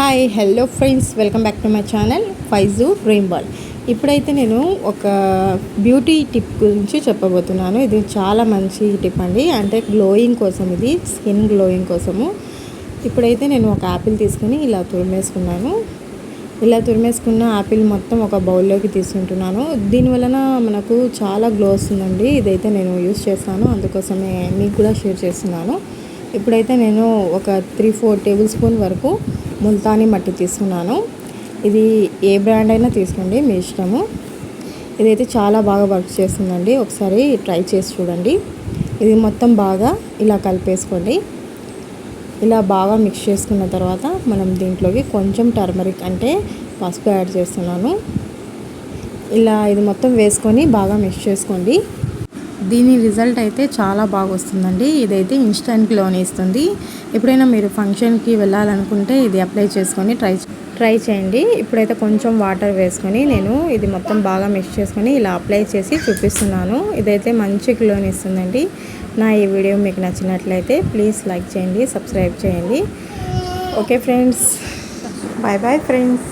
Hi hello friends welcome back to my channel Faizu dream ball ఇప్పుడైతే నేను ఒక beauty tip గురించి చెప్పబోతున్నాను. ఇది చాలా మంచి టిప్ అండి. అంటే గ్లోయింగ్ కోసం ఇది స్కిన్ గ్లోయింగ్ కోసము. ఇప్పుడైతే నేను ఒక యాపిల్ తీసుకుని ఇలా తురిమేసుకున్నాను. ఇలా తురిమేసుకున్న యాపిల్ మొత్తం ఒక బౌల్లోకి తీసుకుంటున్నాను. దీనివలన మనకు చాలా గ్లో వస్తుందండి. ఇదైతే నేను యూస్ చేస్తాను. అందుకోసమే మీకు కూడా షేర్ చేస్తున్నాను. ఇప్పుడైతే నేను ఒక త్రీ ఫోర్ టేబుల్ స్పూన్ వరకు ముల్తానీ మట్టి తీసుకున్నాను. ఇది ఏ బ్రాండ్ అయినా తీసుకోండి మీ ఇష్టము. ఇదైతే చాలా బాగా వర్క్ చేస్తుందండి. ఒకసారి ట్రై చేసి చూడండి. ఇది మొత్తం బాగా ఇలా కలిపేసుకోండి. ఇలా బాగా మిక్స్ చేసుకున్న తర్వాత మనం దీంట్లోకి కొంచెం టర్మరిక్ అంటే పసుపు యాడ్ చేస్తున్నాను. ఇలా ఇది మొత్తం వేసుకొని బాగా మిక్స్ చేసుకోండి. దీని రిజల్ట్ అయితే చాలా బాగా వస్తుందండి ఇదైతే ఇన్స్టెంట్ లోన్ ఇస్తుంది. ఎప్పుడైనా మీరు ఫంక్షన్కి వెళ్ళాలనుకుంటే ఇది అప్లై చేసుకొని ట్రై ట్రై చేయండి. ఇప్పుడైతే కొంచెం వాటర్ వేసుకొని నేను ఇది మొత్తం బాగా మిక్స్ చేసుకొని ఇలా అప్లై చేసి చూపిస్తున్నాను. ఇదైతే మంచి గ్లోన్ ఇస్తుందండి. నా ఈ వీడియో మీకు నచ్చినట్లయితే ప్లీజ్ లైక్ చేయండి సబ్స్క్రైబ్ చేయండి. Okay friends. Bye bye friends.